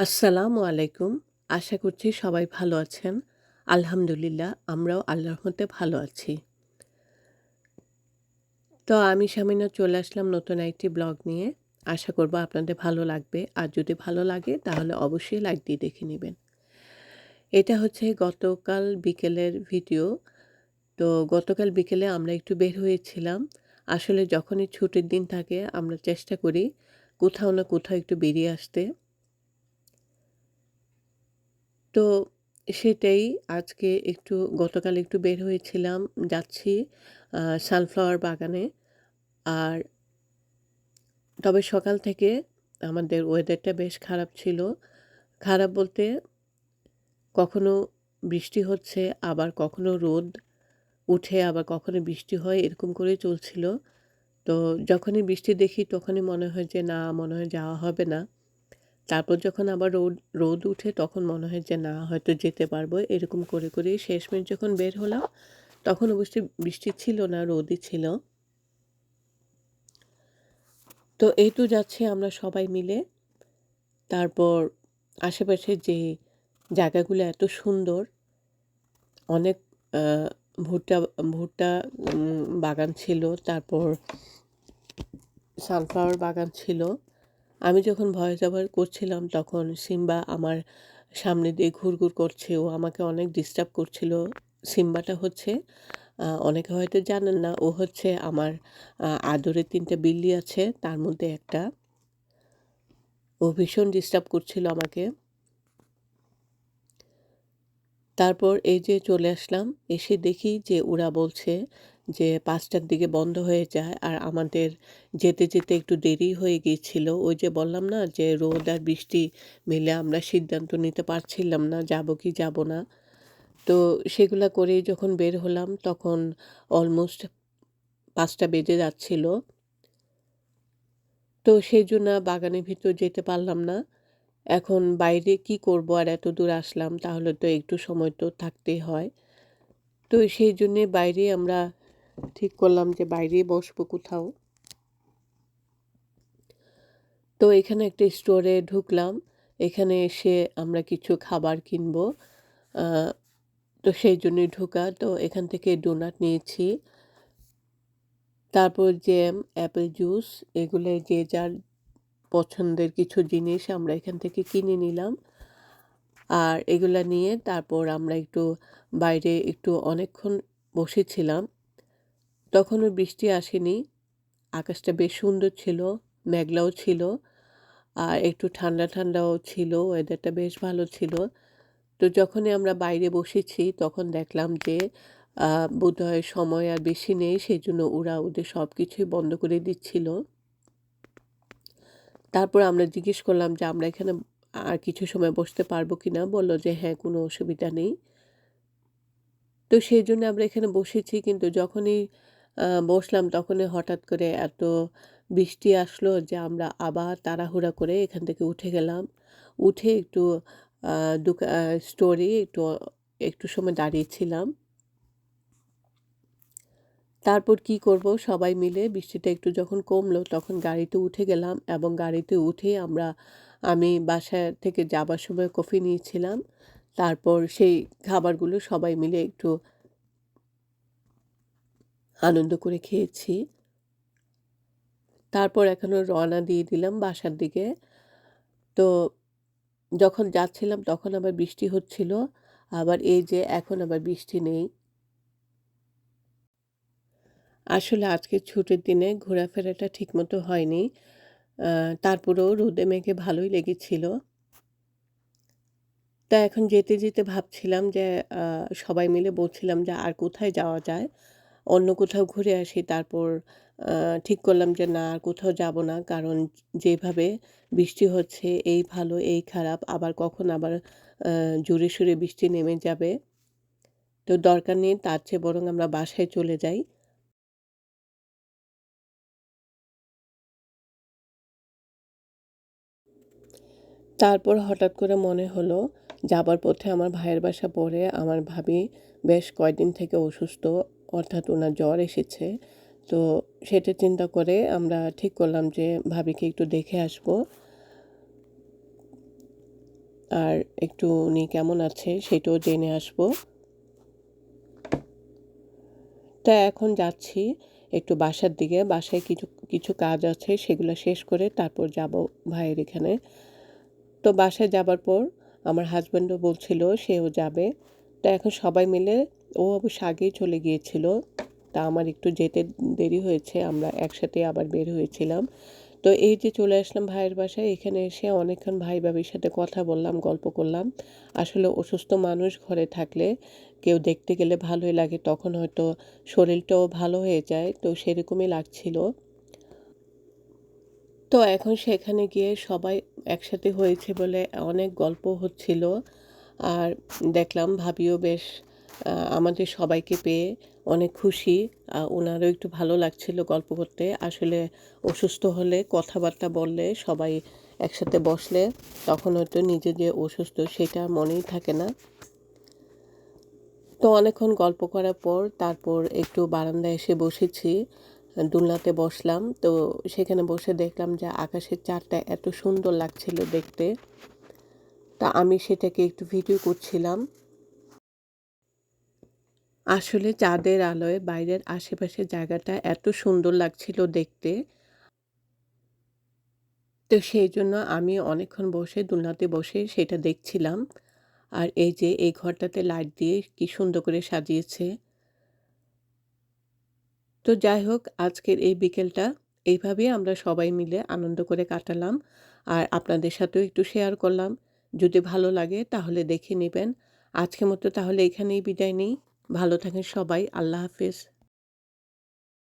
আসসালামু আলাইকুম। আশা করছি সবাই ভালো আছেন। আলহামদুলিল্লাহ, আমরাও আল্লাহর মতে ভালো আছি। তো আমি সামিনা চলে আসলাম নতুন একটি ব্লগ নিয়ে। আশা করব আপনাদের ভালো লাগবে। আর যদি ভালো লাগে, তাহলে অবশ্যই লাইক দিয়ে দেখে নেবেন এটা হচ্ছে গতকাল বিকেলের ভিডিও। তো গতকাল বিকেলে আমরা একটু বের হয়েছিলাম। আসলে যখনই ছুটির দিন থাকে, আমরা চেষ্টা করি কোথাও না কোথাও একটু বেরিয়ে আসতে। তো সেটাই আজকে একটু, গতকাল একটু বের হয়েছিলাম, যাচ্ছি সানফ্লাওয়ার বাগানে। আর তবে সকাল থেকে আমাদের ওয়েদারটা বেশ খারাপ ছিল। খারাপ বলতে কখনো বৃষ্টি হচ্ছে, আবার কখনো রোদ উঠে, আবার কখনো বৃষ্টি হয়, এরকম করে চলছিল। তো যখনই বৃষ্টি দেখি, তখনই মনে হয় যে না, মনে হয় যাওয়া হবে না। তারপর যখন আবার রোদ রোদ উঠে তখন মনে হয় যে, না, হয়তো যেতে পারব। এরকম করে করে শেষমেশ যখন বের হলাম, তখন অবশ্যই বৃষ্টি ছিল না, রোদই ছিল। তো এই তো যাচ্ছি আমরা সবাই মিলে। তারপর আশেপাশে যে জায়গাগুলো এত সুন্দর, অনেক ভুট্টা ভুট্টা বাগান ছিল। তারপর সানফ্লাওয়ার বাগান ছিল। আমি যখন ভয়েস ওভার করছিলাম, তখন সিম্বা আমার সামনে দিয়ে ঘুরঘুর করছে। ও আমাকে অনেক ডিস্টার্ব করছিল। সিম্বাটা হচ্ছে অনেকে হয়তো জানেন না, ও হচ্ছে আমার আদরের তিনটে বিল্লি আছে, তার মধ্যে একটা। ও ভীষণ ডিস্টার্ব করছিল আমাকে। তারপর এই যে চলে আসলাম, এসে দেখি যে ওরা বলছে যে পাঁচটার দিকে বন্ধ হয়ে যায় আর আমাদের যেতে যেতে একটু দেরি হয়ে গিয়েছিল। ওই যে বললাম না যে রোদ আর বৃষ্টি মিলে আমরা সিদ্ধান্ত নিতে পারছিলাম না, যাব কি যাব না। তো সেগুলো করে যখন বের হলাম তখন অলমোস্ট পাঁচটা বেজে যাচ্ছিল। তো সেই জন্য বাগানের ভিতর যেতে পারলাম না। এখন বাইরে কি করব আর এত দূর আসলাম তাহলে তো একটু সময় তো থাকতেই হয়। তো সেই জন্যে বাইরে আমরা ঠিক করলাম যে বাইরে বসবো কোথাও। তো এখানে একটা স্টোরে ঢুকলাম। এখানে এসে আমরা কিছু খাবার কিনবো। তো সেই জন্যই ঢোকা। তো এখান থেকে ডোনাট নিয়েছি। তারপর জ্যাম, অ্যাপেল জুস, এগুলো যে যার পছন্দের কিছু জিনিস আমরা এখান থেকে কিনে নিলাম। আর এগুলা নিয়ে তারপর আমরা একটু বাইরে একটু অনেকক্ষণ বসেছিলাম। তখনও বৃষ্টি আসেনি। আকাশটা বেশ সুন্দর ছিল, মেঘলাও ছিল, আর একটু ঠান্ডা ঠান্ডাও ছিল ওয়েদারটা বেশ ভালো ছিল। তো যখনই আমরা বাইরে বসেছি, তখন দেখলাম যে বোধহয় সময় আর বেশি নেই সেই জন্য ওরা ওদের সব কিছুই বন্ধ করে দিচ্ছিল। তারপর আমরা জিজ্ঞেস করলাম যে, আমরা এখানে আর কিছু সময় বসতে পারব কি না বলল যে হ্যাঁ কোনো অসুবিধা নেই। তো সেই জন্য আমরা এখানে বসেছি, কিন্তু যখনই বসলাম তখনই হঠাৎ করে এত বৃষ্টি আসলো যে আমরা আবার তাড়াহুড়া করে এখান থেকে উঠে গেলাম। উঠে একটু দোকা স্টোরে একটু একটু সময় দাঁড়িয়েছিলাম। তারপর কি করব সবাই মিলে বৃষ্টিটা একটু যখন কমলো তখন গাড়িতে উঠে গেলাম এবং গাড়িতে উঠে আমরা, আমি বাসা থেকে যাবার সময় কফি নিয়েছিলাম। তারপর সেই খাবারগুলো সবাই মিলে একটু আনন্দ করে খেয়েছি। তারপর এখনও রওনা দিয়ে দিলাম বাসার দিকে। তো যখন যাচ্ছিলাম তখন আবার বৃষ্টি হচ্ছিল, আবার এই যে এখন আবার বৃষ্টি নেই। আসলে আজকে ছুটির দিনে ঘোরাফেরাটা ঠিকমতো হয়নি। তারপরেও রোদে মেঘে ভালোই লেগেছিল। তা এখন যেতে যেতে ভাবছিলাম যে সবাই মিলে বলছিলাম যে আর কোথায় যাওয়া যায়? অন্য কোথাও ঘুরে আসি, তারপর ঠিক করলাম যে না, আর কোথাও যাব না। কারণ যেভাবে বৃষ্টি হচ্ছে, এই ভালো, এই খারাপ, আবার কখন আবার জোরে সুরে বৃষ্টি নেমে যাবে। তো দরকার নেই, তার চেয়ে বরং আমরা বাসায় চলে যাই। তারপর হঠাৎ করে মনে হলো, যাবার পথে আমার ভাইয়ের বাসা পড়ে। আমার ভাবি বেশ কয়েকদিন থেকে অসুস্থ। অর্থাৎ ওনার জ্বর এসেছে। তো সেটা চিন্তা করে আমরা ঠিক করলাম যে ভাবিকে একটু দেখে আসব। আর একটু উনি কেমন আছে সেটাও জেনে আসব। তা এখন যাচ্ছি একটু বাসার দিকে। বাসায় কিছু কিছু কাজ আছে সেগুলো শেষ করে তারপর যাব ভাইয়ের এখানে। তো বাসায় যাবার পর আমার হাজব্যান্ডও বলছিল সেও যাবে। তা এখন সবাই মিলে, ও অবশ্য আগেই চলে গিয়েছিল, তা আমার একটু যেতে দেরি হয়েছে, আমরা একসাথে আবার বের হয়েছিলাম। তো এই যে চলে আসলাম ভাইয়ের বাসায়, এখানে এসে অনেকক্ষণ ভাই ভাবির সাথে কথা বললাম, গল্প করলাম। আসলে অসুস্থ মানুষ ঘরে থাকলে কেউ দেখতে গেলে ভালোই লাগে, তখন হয়তো শরীরটাও ভালো হয়ে যায়, তো সেরকমই লাগছিল। তো এখন সেখানে গিয়ে সবাই একসাথে হয়েছে বলে অনেক গল্প হচ্ছিল। আর দেখলাম ভাবিও বেশ আমাদের সবাইকে পেয়ে অনেক খুশি। ওনারও একটু ভালো লাগছিল গল্প করতে। আসলে অসুস্থ হলে কথাবার্তা বললে সবাই একসাথে বসলে তখন হয়তো নিজে যে অসুস্থ সেটা মনেই থাকে না। তো অনেকক্ষণ গল্প করার পর তারপর একটু বারান্দায় এসে বসেছি, দুলনাতে বসলাম। তো সেখানে বসে দেখলাম যে আকাশের চারটা এত সুন্দর লাগছিল দেখতে। তা আমি সেটাকে একটু ভিডিও করছিলাম। আসলে চাঁদের আলোয় বাইরের আশেপাশে জায়গাটা এত সুন্দর লাগছিল দেখতে। তো সেই জন্য আমি অনেকক্ষণ বসে, দুলনাতে বসে সেটা দেখছিলাম। আর এই যে এই ঘরটাতে লাইট দিয়ে কি সুন্দর করে সাজিয়েছে। তো যাই হোক, আজকের এই বিকেলটা এইভাবেই আমরা সবাই মিলে আনন্দ করে কাটালাম। আর আপনাদের সাথেও একটু শেয়ার করলাম। যদি ভালো লাগে তাহলে দেখে নেবেন। আজকে মতো তাহলে এখানেই বিদায় নেই। ভালো থাকেন সবাই। আল্লাহ হাফেজ।